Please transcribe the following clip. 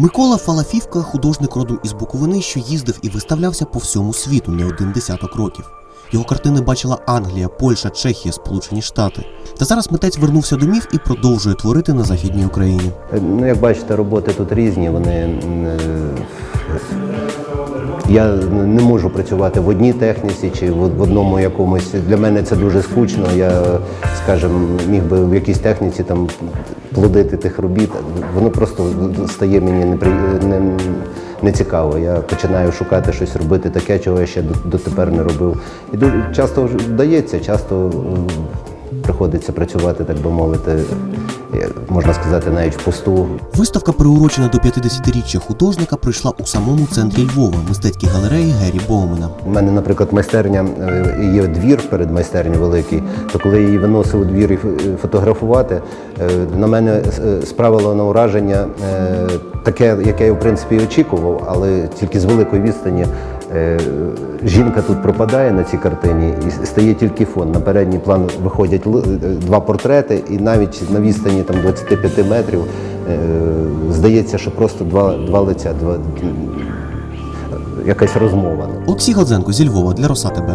Микола Фалафівка художник родом із Буковини, що їздив і виставлявся по всьому світу не один десяток років. Його картини бачила Англія, Польща, Чехія, Сполучені Штати. Та зараз митець вернувся до міф і продовжує творити на західній Україні. Ну, як бачите, роботи тут різні. Вони е, я не можу працювати в одній техніці чи в одному якомусь. Для мене це дуже скучно. Я, скажімо, міг би в якійсь техніці там плодити тих робіт. Воно просто стає мені непри... не, не цікаво. Я починаю шукати щось робити таке, чого я ще дотепер не робив. І часто вдається, часто приходиться працювати, так би мовити, можна сказати, навіть в пусту. Виставка, приурочена до 50-річчя художника, прийшла у самому центрі Львова, мистецькій галереї Гері Боумена. У мене, наприклад, майстерня е, є двір перед майстерню великий. То коли я її виносив у двір і фотографувати, е, на мене е, справило на ураження е, таке, яке я в принципі і очікував, але тільки з великої відстані. е, Жінка тут пропадає на цій картині і стає тільки фон. На передній план виходять е, два портрети, і навіть на відстані там 25 метрів е, здається, що просто два, два лиця, два, якась розмова. Олексій Гадзенко зі Львова для Роса ТБ.